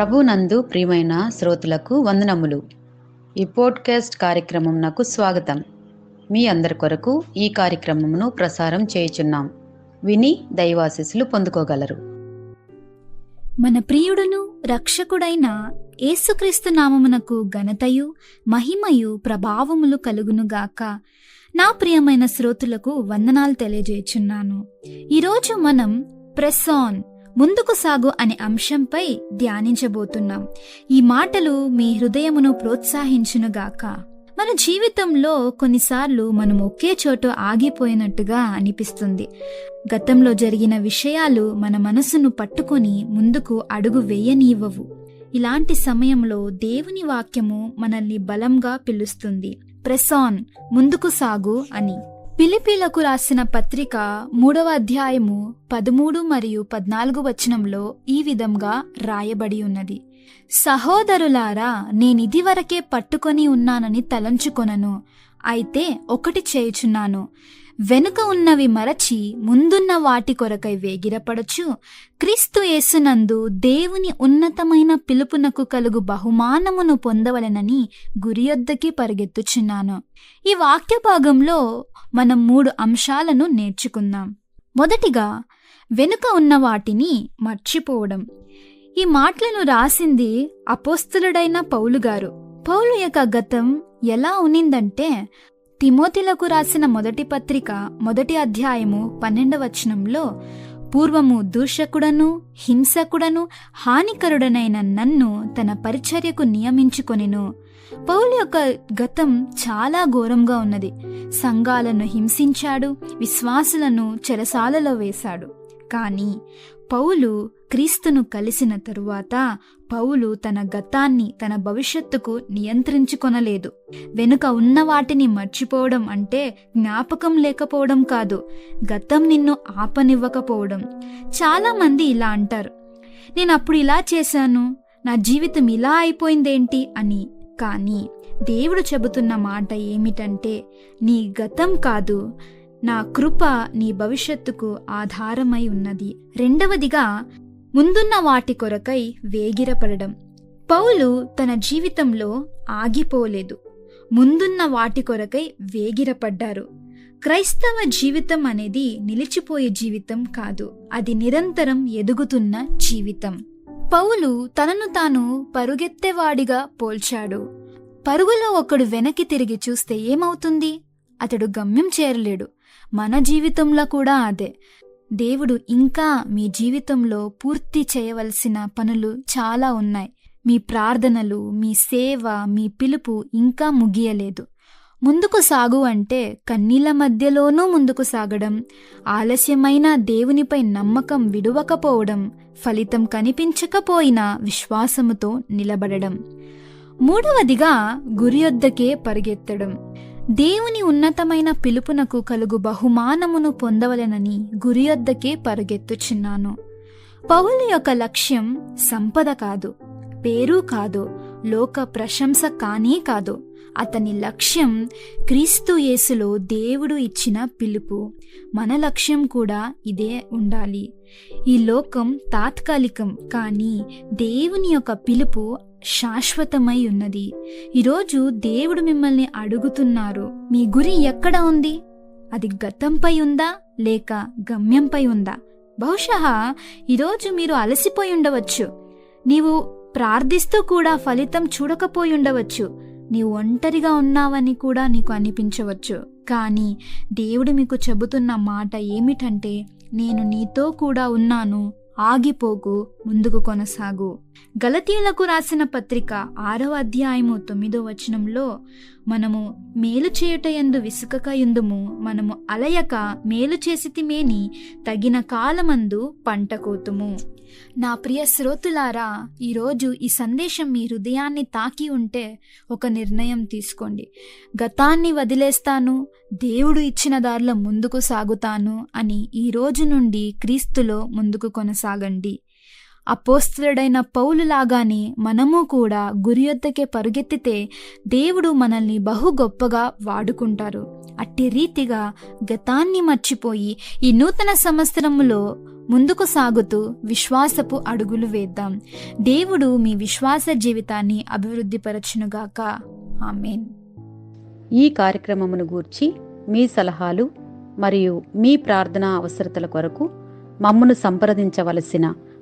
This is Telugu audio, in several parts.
ప్రభునందు ప్రియమైన శ్రోతలకు వందనములు. ఈ పోడ్కాస్ట్ కార్యక్రమం నాకు స్వాగతం. మీ అందరి కొరకు ఈ కార్యక్రమమును ప్రసారం చేయుచున్నాం. విని దైవాశిస్సులు పొందుకోగలరు. మన ప్రియుడును రక్షకుడైన యేసుక్రీస్తు నామమునకు ఘనతయు మహిమయు ప్రభావములు కలుగునుగాక నా ప్రియమైన శ్రోతులకు వందనాలు తెలియజేయుచున్నాను. ఈరోజు మనం ప్రెసాన్ ముందుకు సాగు అనే అంశంపై ధ్యానించబోతున్నాం. ఈ మాటలు మీ హృదయమును ప్రోత్సహించునుగాక. మన జీవితంలో కొన్నిసార్లు మనం ఒకే చోట ఆగిపోయినట్టుగా అనిపిస్తుంది. గతంలో జరిగిన విషయాలు మన మనసును పట్టుకొని ముందుకు అడుగు వేయనీయవవు. ఇలాంటి సమయంలో దేవుని వాక్యము మనల్ని బలంగా పిలుస్తుంది. ప్రెసాన్ ముందుకు సాగు అని. పిలిపిలకు రాసిన పత్రిక మూడవ అధ్యాయము పదమూడు మరియు పద్నాలుగు వచనంలో ఈ విధంగా రాయబడి ఉన్నది. సహోదరులారా నేనిదివరకే పట్టుకొని ఉన్నానని తలంచుకొనను. అయితే ఒకటి చేయుచున్నాను. వెనుక ఉన్నవి మరచి ముందున్న వాటి కొరకై వేగిరపడచ్చు క్రీస్తు యేసునందు దేవుని ఉన్నతమైన పిలుపునకు కలుగు బహుమానమును పొందవలెనని గురియొద్దకి పరిగెత్తుచున్నాను. ఈ వాక్య భాగంలో మనం మూడు అంశాలను నేర్చుకుందాం. మొదటిగా వెనుక ఉన్న వాటిని మర్చిపోవడం. ఈ మాటలను రాసింది అపోస్తులుడైన పౌలు గారు. పౌలు యొక్క గతం ఎలా ఉనిందంటే తిమోతిలకు రాసిన మొదటి పత్రిక మొదటి అధ్యాయము పన్నెండవచనంలో పూర్వము దూషకుడను హింసకుడను హానికరుడనైన నన్ను తన పరిచర్యకు నియమించుకొనిను. పౌలు యొక్క గతం చాలా ఘోరంగా ఉన్నది. సంఘాలను హింసించాడు విశ్వాసులను చెరసాలలో వేశాడు. కానీ పౌలు క్రీస్తును కలిసిన తరువాత పౌలు తన గతాన్ని తన భవిష్యత్తుకు నియంత్రించుకొనలేదు. వెనుక ఉన్న వాటిని మర్చిపోవడం అంటే జ్ఞాపకం లేకపోవడం కాదు గతం నిన్ను ఆపనివ్వకపోవడం. చాలామంది ఇలా అంటారు నేను అప్పుడు ఇలా చేశాను నా జీవితం ఇలా అయిపోయిందేంటి? అని. కానీ దేవుడు చెబుతున్న మాట ఏమిటంటే నీ గతం కాదు నా కృప నీ భవిష్యత్తుకు ఆధారమై ఉన్నది. రెండవదిగా ముందున్న వాటి కొరకై వేగిరపడడం. పౌలు తన జీవితంలో ఆగిపోలేదు. ముందున్న వాటి కొరకై వేగిరపడ్డారు. క్రైస్తవ జీవితం అనేది నిలిచిపోయే జీవితం కాదు. అది నిరంతరం ఎదుగుతున్న జీవితం. పౌలు తనను తాను పరుగెత్తేవాడిగా పోల్చాడు. పరుగులో ఒకడు వెనక్కి తిరిగి చూస్తే ఏమవుతుంది? అతడు గమ్యం చేరలేడు. మన జీవితంలో కూడా అదే. దేవుడు ఇంకా మీ జీవితంలో పూర్తి చేయవలసిన పనులు చాలా ఉన్నాయి. మీ ప్రార్థనలు మీ సేవ మీ పిలుపు ఇంకా ముగియలేదు. ముందుకు సాగు అంటే కన్నీళ్ళ మధ్యలోనూ ముందుకు సాగడం ఆలస్యమైన దేవునిపై నమ్మకం విడువకపోవడం ఫలితం కనిపించకపోయినా విశ్వాసముతో నిలబడడం. మూడవదిగా గురియొద్దకే పరిగెత్తడం. దేవుని ఉన్నతమైన పిలుపునకు కలుగు బహుమానమును పొందవలెనని గురియొద్దకే పరుగెత్తుచున్నాను. పౌలు యొక్క లక్ష్యం సంపద కాదు పేరు కాదు లోక ప్రశంస కానీ కాదు. అతని లక్ష్యం క్రీస్తు యేసులో దేవుడు ఇచ్చిన పిలుపు. మన లక్ష్యం కూడా ఇదే ఉండాలి. ఈ లోకం తాత్కాలికం కానీ దేవుని యొక్క పిలుపు శాశ్వతమై ఉన్నది. ఈరోజు దేవుడు మిమ్మల్ని అడుగుతున్నారు మీ గురి ఎక్కడ ఉంది? అది గతంపై ఉందా? లేక గమ్యంపై ఉందా? బహుశా ఈరోజు మీరు అలసిపోయి ఉండవచ్చు. నీవు ప్రార్థిస్తూ కూడా ఫలితం చూడకపోయి ఉండవచ్చు. నీవు ఒంటరిగా ఉన్నావని కూడా నీకు అనిపించవచ్చు. కానీ దేవుడు మీకు చెబుతున్న మాట ఏమిటంటే నేను నీతో కూడా ఉన్నాను ఆగిపోకు ముందుకు కొనసాగు. గలతీయులకు రాసిన పత్రిక ఆరవ అధ్యాయము తొమ్మిదో వచనంలో మనము మేలు చేయుట ఎందు విసుకక ఎందుము మనము అలయక మేలు చేసితిమేని తగిన కాలమందు పంట కోతుము. నా ప్రియ శ్రోతులారా ఈరోజు ఈ సందేశం మీ హృదయాన్ని తాకి ఉంటే ఒక నిర్ణయం తీసుకోండి. గతాన్ని వదిలేస్తాను దేవుడు ఇచ్చిన దారిలో ముందుకు సాగుతాను అని ఈ రోజు నుండి క్రీస్తులో ముందుకు కొనసాగండి. అపోస్తుడైన పౌలులాగానే మనము కూడా గురియొద్దకే పరుగెత్తితే దేవుడు మనల్ని బహు గొప్పగా వాడుకుంటారు. అట్టి రీతిగా గతాన్ని మర్చిపోయి ఈ నూతన సంవత్సరములో ముందుకు సాగుతూ విశ్వాసపు అడుగులు వేద్దాం. దేవుడు మీ విశ్వాస జీవితాన్ని అభివృద్ధిపరచునుగాక. ఆమెన్. ఈ కార్యక్రమమును గూర్చి మీ సలహాలు మరియు మీ ప్రార్థనా అవసరతల కొరకు మమ్మను సంప్రదించవలసిన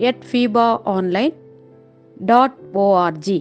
at Feeba online dot ORG